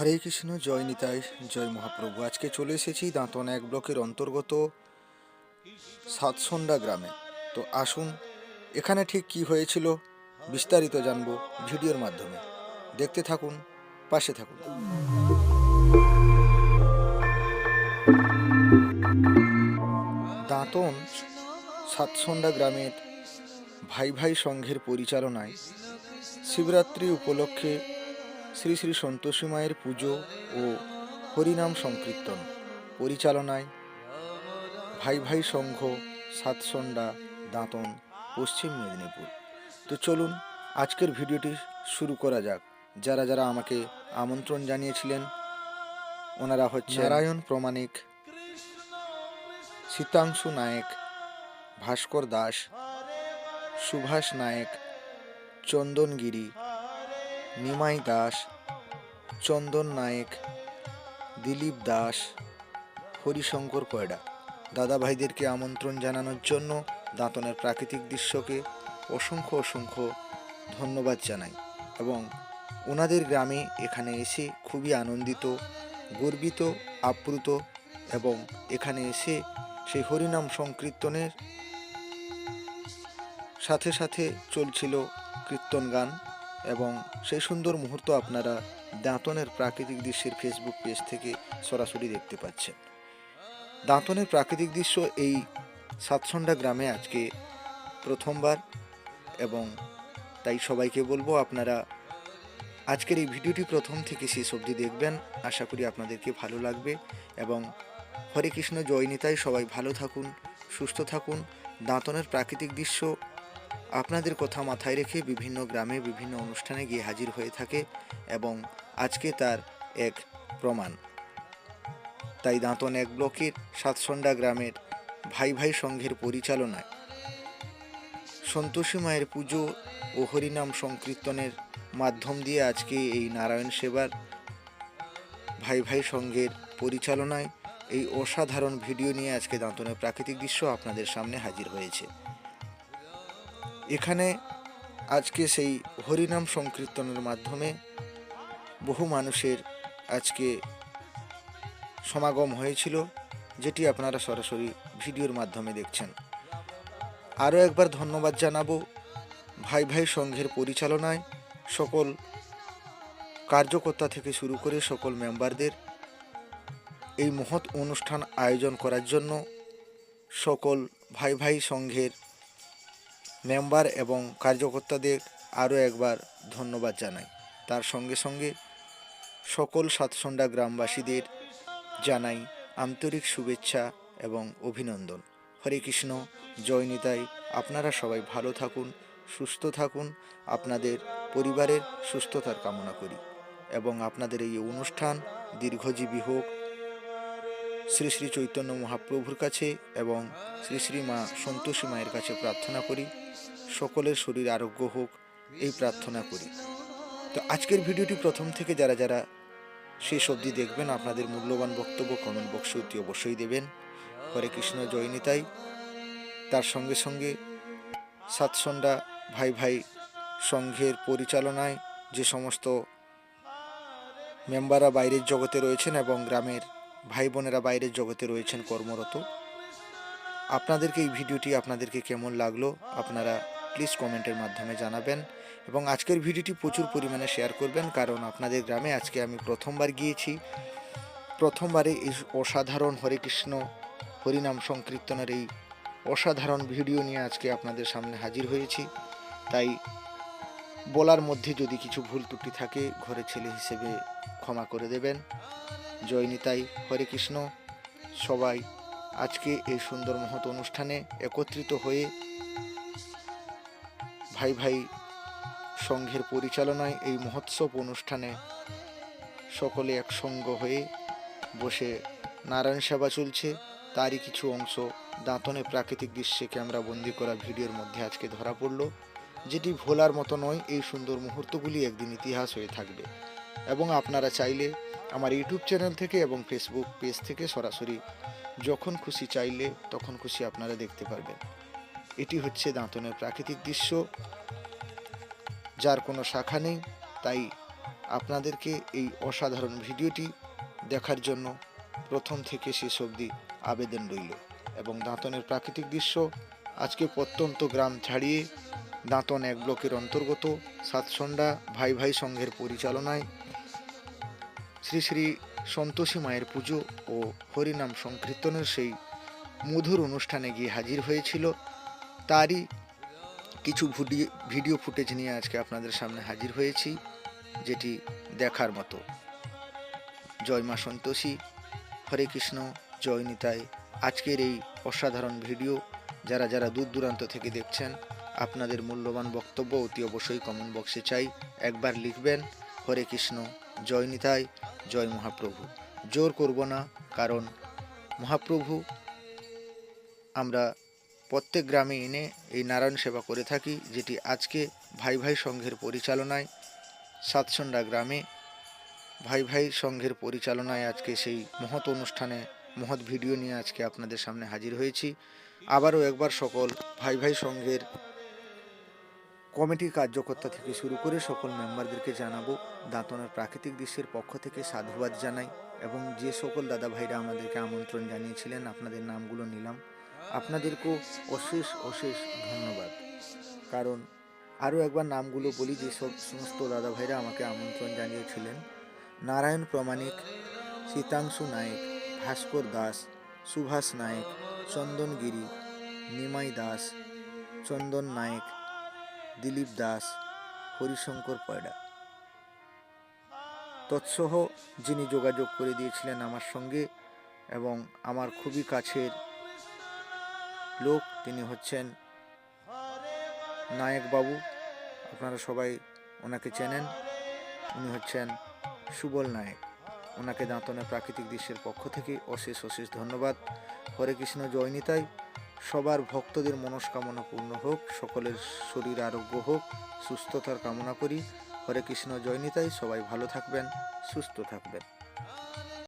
হরে কৃষ্ণ, জয় নিতাই, জয় মহাপ্রভু। আজকে চলে এসেছি দাঁতন এক ব্লকের অন্তর্গত সাতসন্ডা গ্রামে। তো আসুন, এখানে ঠিক কি হয়েছিল বিস্তারিত জানব ভিডিওর মাধ্যমে। দেখতে থাকুন, পাশে থাকুন। দাঁতন সাতসন্ডা গ্রামের ভাই ভাই সংঘের পরিচালনায় শিবরাত্রি উপলক্ষে শ্রী শ্রী সন্তোষী মায়ের পুজো ও হরিনাম সংকীর্তন পরিচালনায় ভাই ভাই সংঘ সাতসন্ডা দাঁতন পশ্চিম মেদিনীপুর। তো চলুন আজকের ভিডিওটি শুরু করা যাক। যারা যারা আমাকে আমন্ত্রণ জানিয়েছিলেন ওনারা হচ্ছে নারায়ণ প্রমাণিক শীতাংশু নায়েক ভাস্কর দাস সুভাষ নায়েক চন্দনগিরি নিমাই দাস, চন্দন নায়েক, দিলীপ দাস, হরিশঙ্কর কয়ডা দাদা ভাইদেরকে আমন্ত্রণ জানানোর জন্য দাঁতনের প্রাকৃতিক দৃশ্যকে অসংখ্য অসংখ্য ধন্যবাদ জানাই এবং ওনাদের গ্রামে এখানে এসে খুবই আনন্দিত, গর্বিত, আপ্লুত এবং এখানে এসে সেই হরিনাম সংকীর্তনের সাথে সাথে চলছিল কীর্তন গান। এবং সেই সুন্দর মুহূর্ত আপনারা দাঁতনের প্রাকৃতিক দৃশ্যের ফেসবুক পেজ থেকে সরাসরি দেখতে পাচ্ছেন। দাঁতনের প্রাকৃতিক দৃশ্য এই সাতসন্ডা গ্রামে আজকে প্রথমবার এবং তাই সবাইকে বলব আপনারা আজকের এই ভিডিওটি প্রথম থেকে শেষ অবধি দেখবেন। আশা করি আপনাদেরকে ভালো লাগবে এবং হরে কৃষ্ণ জয়নিতাই সবাই ভালো থাকুন, সুস্থ থাকুন। দাঁতনের প্রাকৃতিক দৃশ্য আপনাদের কথা মাথায় রেখে বিভিন্ন গ্রামে বিভিন্ন অনুষ্ঠানে গিয়ে হাজির হয়ে থাকে এবং আজকে তার এক প্রমাণ। তাই দাঁতন এক ব্লকের সাতসন্ডা গ্রামের ভাই ভাই সংঘের পরিচালনায়। সন্তোষী মায়ের পুজো ও হরিনাম সংকীর্তনের মাধ্যম দিয়ে আজকে এই নারায়ণ সেবার ভাই ভাই সংঘের পরিচালনায় এই অসাধারণ ভিডিও নিয়ে আজকে দাঁতনের প্রাকৃতিক দৃশ্য আপনাদের সামনে হাজির হয়েছে। এখানে আজকে সেই হরিনাম সংকীর্তনের মাধ্যমে বহু মানুষের আজকে সমাগম হয়েছিল, যেটি আপনারা সরাসরি ভিডিওর মাধ্যমে দেখছেন। আরও একবার ধন্যবাদ জানাব ভাই ভাই সংঘের পরিচালনায় সকল কার্যকর্তা থেকে শুরু করে সকল মেম্বারদের এই মহৎ অনুষ্ঠান আয়োজন করার জন্য সকল ভাই ভাই সংঘের মেম্বার এবং কার্যকর্তাদের আরও একবার ধন্যবাদ জানাই। তার সঙ্গে সঙ্গে সকল সাতসন্ডা গ্রামবাসীদের জানাই আন্তরিক শুভেচ্ছা এবং অভিনন্দন। হরে কৃষ্ণ, জয় নিতাই। আপনারা সবাই ভালো থাকুন, সুস্থ থাকুন। আপনাদের পরিবারের সুস্থতার কামনা করি এবং আপনাদের এই অনুষ্ঠান দীর্ঘজীবী হোক শ্রী শ্রী চৈতন্য মহাপ্রভুর কাছে এবং শ্রী শ্রী মা সন্তোষী মায়ের কাছে প্রার্থনা করি। সকলের শরীর আরোগ্য হোক, এই প্রার্থনা করি। তো আজকের ভিডিওটি প্রথম থেকে যারা যারা শেষ অবধি দেখবেন, আপনাদের মূল্যবান বক্তব্য কমেন্ট বক্সে অতি অবশ্যই দেবেন। হরে কৃষ্ণ জয়নিতাই তার সঙ্গে সঙ্গে সাতসন্ডা ভাই ভাই সংঘের পরিচালনায় যে সমস্ত মেম্বাররা বাইরের জগতে রয়েছেন এবং গ্রামের ভাই বোনেরা বাইরের জগতে রয়েছেন কর্মরত। আপনাদেরকে এই ভিডিওটি আপনাদেরকে কেমন লাগল আপনারা প্লিজ কমেন্টের মাধ্যমে জানাবেন এবং আজকের ভিডিওটি প্রচুর পরিমাণে শেয়ার করবেন কারণ আপনাদের গ্রামে আজকে আমি প্রথমবার গিয়েছি। প্রথমবারে এই অসাধারণ হরে কৃষ্ণ হরিনাম সংকীর্তনের এই অসাধারণ ভিডিও নিয়ে আজকে আপনাদের সামনে হাজির হয়েছি। তাই বলার মধ্যে যদি কিছু ভুল ত্রুটি থাকে ঘরের ছেলে হিসেবে ক্ষমা করে দেবেন। জয় নিতাই হরে কৃষ্ণ। সবাই আজকে এই সুন্দর মহৎ অনুষ্ঠানে একত্রিত হয়ে ভাই ভাই সংঘের পরিচালনায় এই মহোৎসব অনুষ্ঠানে সকলে একসঙ্গ হয়ে বসে নারায়ণ সেবা চলছে। তারই কিছু অংশ দাঁতনে প্রাকৃতিক দৃশ্যে ক্যামেরা বন্দি করা ভিডিওর মধ্যে আজকে ধরা পড়ল, যেটি ভোলার মতো নয়, এই সুন্দর মুহূর্তগুলি একদিন ইতিহাস হয়ে থাকবে। এবং আপনারা চাইলে আমার ইউটিউব চ্যানেল থেকে এবং ফেসবুক পেজ থেকে সরাসরি যখন খুশি চাইলে তখন খুশি আপনারা দেখতে পারবেন। এটি হচ্ছে দাঁতনের প্রাকৃতিক দৃশ্য, যার কোনো শাখা নেই, তাই আপনাদেরকে এই অসাধারণ ভিডিওটি দেখার জন্য প্রথম থেকে শেষ অবধি আবেদন রইল। এবং দাঁতনের প্রাকৃতিক দৃশ্য আজকে প্রত্যন্ত গ্রাম ছাড়িয়ে দাঁতন এক ব্লকের অন্তর্গত সাতসন্ডা ভাই ভাই সংঘের পরিচালনায় শ্রী শ্রী সন্তোষী মায়ের পুজো ও হরিনাম সংকীর্তনের সেই মধুর অনুষ্ঠানে গিয়ে হাজির হয়েছিল। তারই কিছু ভিডিও ফুটেজ নিয়ে আজকে আপনাদের সামনে হাজির হয়েছি, যেটি দেখার মতো। জয় মা সন্তোষী, হরে কৃষ্ণ, জয় নিতাই। আজকের এই অসাধারণ ভিডিও যারা যারা দূর দূরান্ত থেকে দেখছেন, আপনাদের মূল্যবান বক্তব্য অতি অবশ্যই কমেন্ট বক্সে চাই। একবার লিখবেন, হরে কৃষ্ণ জয় নিতাই, জয় মহাপ্রভু। জোর করব না, কারণ মহাপ্রভু, আমরা প্রত্যেক গ্রামে এনে এই নারায়ণ সেবা করে থাকি, যেটি আজকে ভাই ভাই সংঘের পরিচালনায়, সাতসন্ডা গ্রামে ভাই ভাই সংঘের পরিচালনায় আজকে সেই মহৎ অনুষ্ঠানে, মহৎ ভিডিও নিয়ে আজকে আপনাদের সামনে হাজির হয়েছি। আবারও একবার সকল ভাই ভাই সংঘের কমিটির কার্যকর্তা থেকে শুরু করে সকল মেম্বারদেরকে জানাব দাঁতনের প্রাকৃতিক দৃশ্যের পক্ষ থেকে সাধুবাদ জানাই এবং যে সকল দাদা ভাইরা আমাদেরকে আমন্ত্রণ জানিয়েছিলেন, আপনাদের নামগুলো নিলাম। আপনাদেরকেও অশেষ অশেষ ধন্যবাদ। কারণ আরও একবার নামগুলো বলি যেসব সমস্ত দাদা ভাইরা আমাকে আমন্ত্রণ জানিয়েছিলেন। নারায়ণ প্রমাণিক, শীতাংশু নায়েক, ভাস্কর দাস, সুভাষ নায়েক চন্দন গিরি নিমাই দাস, চন্দন নায়েক দিলীপ দাস, হরিশঙ্কর পয়ডা। তৎসহ যিনি যোগাযোগ করে দিয়েছিলেন আমার সঙ্গে এবং আমার খুবই কাছের লোক, তিনি হচ্ছেন নায়ক বাবু আপনারা সবাই ওনাকে চেনেন। উনি হচ্ছেন সুবল নায়ক। ওনাকে দাঁতনে প্রাকৃতিক দৃশ্যের পক্ষ থেকে অশেষ অশেষ ধন্যবাদ। হরে কৃষ্ণ জয়নিতাই সবার ভক্তদের মনস্কামনা পূর্ণ হোক, সকলের শরীর আরোগ্য হোক, সুস্থতার কামনা করি। হরে কৃষ্ণ জয়নিতাই সবাই ভালো থাকবেন, সুস্থ থাকবেন।